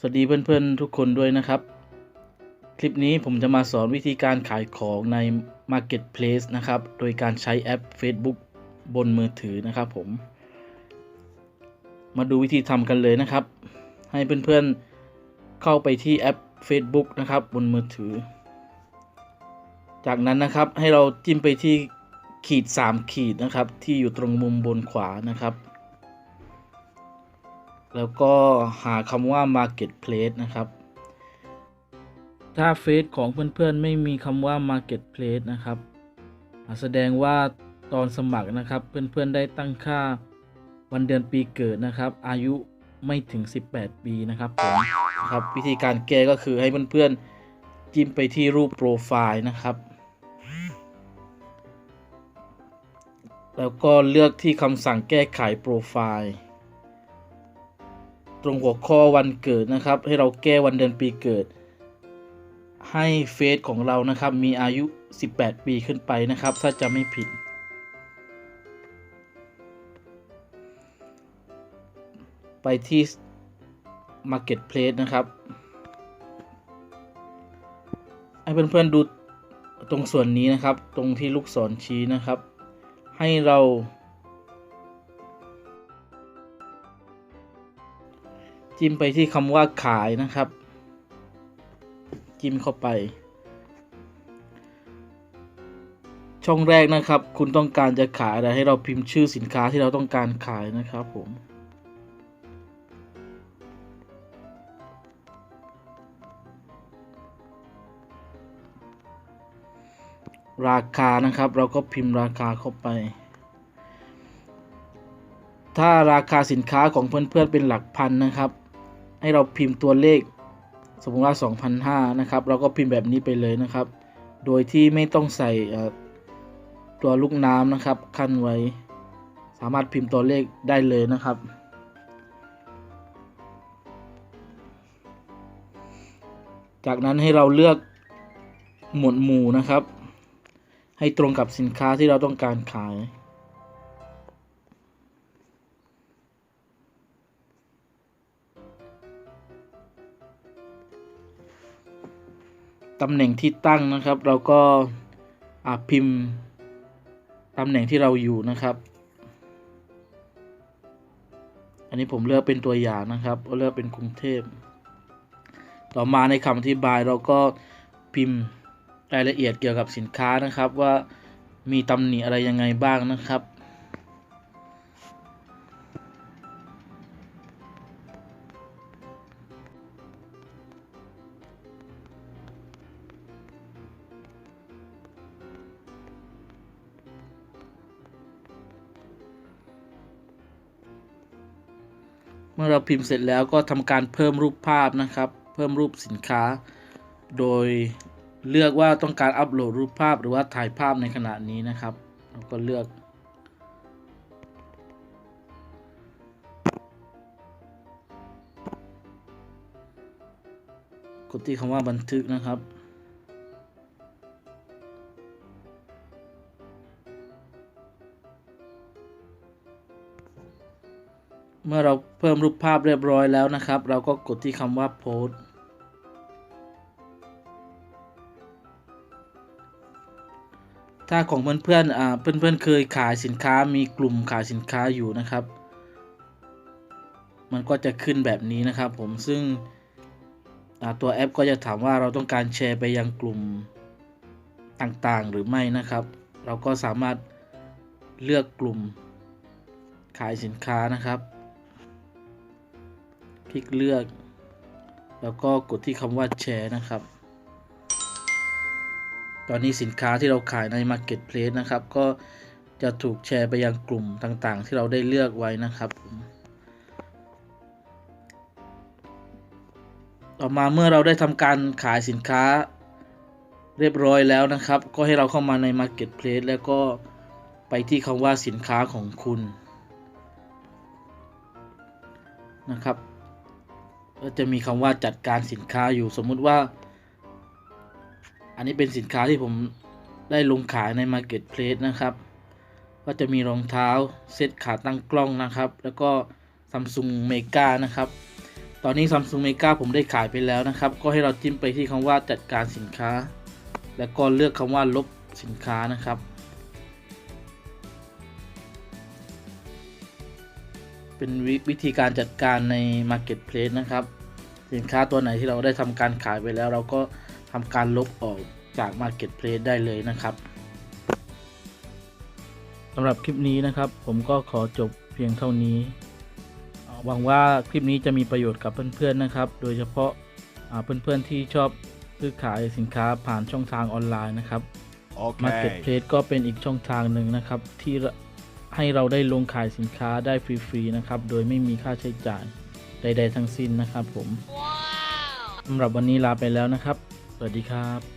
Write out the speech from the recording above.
สวัสดีเพื่อนๆทุกคนด้วยนะครับ คลิปนี้ผมจะมาสอนวิธีการขายของใน Marketplace นะครับ โดยการใช้แอป Facebook บนมือถือนะครับผม มาดูวิธีทำกันเลยนะครับ ให้เพื่อนๆเข้าไปที่แอป Facebook นะครับบนมือถือ จากนั้นนะครับให้เราจิ้มไปที่ขีด 3 ขีดนะครับ ที่อยู่ตรงมุมบนขวานะครับ แล้วก็หาคำว่า Marketplace นะครับ ถ้าเฟซของเพื่อนๆ ไม่มีคำว่า Marketplace นะครับ แสดงว่าตอนสมัครนะครับ เพื่อนๆ ได้ตั้งค่าวันเดือนปีเกิดนะครับ อายุไม่ถึง 18 ปีนะครับผมครับวิธีการแก้ก็คือให้เพื่อนๆ จิ้มไปที่รูปโปรไฟล์นะครับ แล้วก็เลือกที่คำสั่งแก้ไขโปรไฟล์ ตรงหัวข้อวันเกิดนะครับ ให้เราแก้วันเดือนปีเกิด ให้เฟซของเรานะครับมีอายุ 18 ปีขึ้นไปนะครับ ถ้าจะไม่ผิด ไปที่ Marketplace นะครับ ให้เพื่อนๆดูตรงส่วนนี้นะครับ ตรงที่ลูกศรชี้นะครับ ให้เรา จิ้มไปที่คำว่าขายนะครับ จิ้มเข้าไป ช่องแรกนะครับ คุณต้องการจะขายอะไรให้เราพิมพ์ชื่อสินค้าที่เราต้องการขายนะครับผมราคานะครับเราก็พิมพ์ราคาเข้าไป ถ้าราคาสินค้าของเพื่อนๆเป็นหลักพันนะครับ ให้เราพิมพ์ตัวเลข สมมติว่า2,500นะครับ เราก็พิมพ์แบบนี้ไปเลยนะครับ โดยที่ไม่ต้องใส่ตัวลูกน้ำนะครับ ขั้นไว้ สามารถพิมพ์ตัวเลขได้เลยนะครับ จากนั้นให้เราเลือกหมวดหมู่นะครับ ให้ตรงกับสินค้าที่เราต้องการขาย ตำแหน่งที่ตั้งนะครับ เราก็พิมพ์ตำแหน่งที่เราอยู่นะครับ อันนี้ผมเลือกเป็นตัวอย่างนะครับก็เลือกเป็นกรุงเทพ ต่อมาในคำอธิบายเราก็พิมพ์รายละเอียดเกี่ยวกับสินค้านะครับ ว่ามีตำหนิอะไรยังไงบ้างนะครับ มื่อเราพิมพ์เสร็จแล้วก็ทำการเพิ่มรูปภาพนะครับ เพิ่มรูปสินค้า โดยเลือกว่าต้องการอัปโหลดรูปภาพหรือว่าถ่ายภาพในขณะนี้นะครับเราก็เลือกกดที่คำว่าบันทึกนะครับ เมื่อเราเพิ่มรูปภาพเรียบร้อยแล้วนะครับ เราก็กดที่คำว่าโพสถ้าของเพื่อนๆอ่าเพื่อนๆเคยขายสินค้ามีกลุ่มขายสินค้าอยู่นะครับ มันก็จะขึ้นแบบนี้นะครับ ผมซึ่งตัวแอปก็จะถามว่าเราต้องการแชร์ไปยังกลุ่มต่างๆหรือไม่นะครับ เราก็สามารถเลือกกลุ่มขายสินค้านะครับ ลิกเลือก แล้วก็กดที่คำว่าแชร์นะครับ ตอนนี้สินค้าที่เราขายใน Marketplace นะครับ ก็จะถูกแชร์ไปยังกลุ่มต่างๆ ที่เราได้เลือกไว้นะครับ ต่อมาเมื่อเราได้ทำการขายสินค้าเรียบร้อยแล้วนะครับ ก็ให้เราเข้ามาใน Marketplace แล้วก็ไปที่คำว่าสินค้าของคุณนะครับ ก็จะมีคำว่าจัดการสินค้าอยู่สมมุติว่า อันนี้เป็นสินค้าที่ผมได้ลงขายใน Marketplace นะครับ ก็จะมีรองเท้าเซตขาตั้งกล้องนะครับ แล้วก็ Samsung Mega นะครับ ตอนนี้ Samsung Mega ผมได้ขายไปแล้วนะครับ ก็ให้เราจิ้มไปที่คำว่าจัดการสินค้า แล้วก็เลือกคำว่าลบสินค้านะครับ เป็นววิธีการจัดการใน Marketplace นะครับ สินค้าตัวไหนที่เราได้ทำการขายไปแล้ว เราก็ทำการลบออกจาก Marketplace ได้เลยนะครับสำหรับคลิปนี้นะครับ ผมก็ขอจบเพียงเท่านี้อ่าหวังว่าคลิปนี้จะมีประโยชน์กับเพื่อนๆนะครับ โดยเฉพาะอ่าเพื่อนๆที่ชอบซื้อขายสินค้าผ่านช่องทางออนไลน์นะครับ Okay. Marketplace ก็เป็นอีกช่องทางหนึ่งนะครับที่ ให้เราได้ลงขายสินค้าได้ฟรีๆนะครับ โดยไม่มีค่าใช้จ่ายใด ๆ ทั้งสิ้นนะครับผมสำหรับวันนี้ลาไปแล้วนะครับ สวัสดีครับ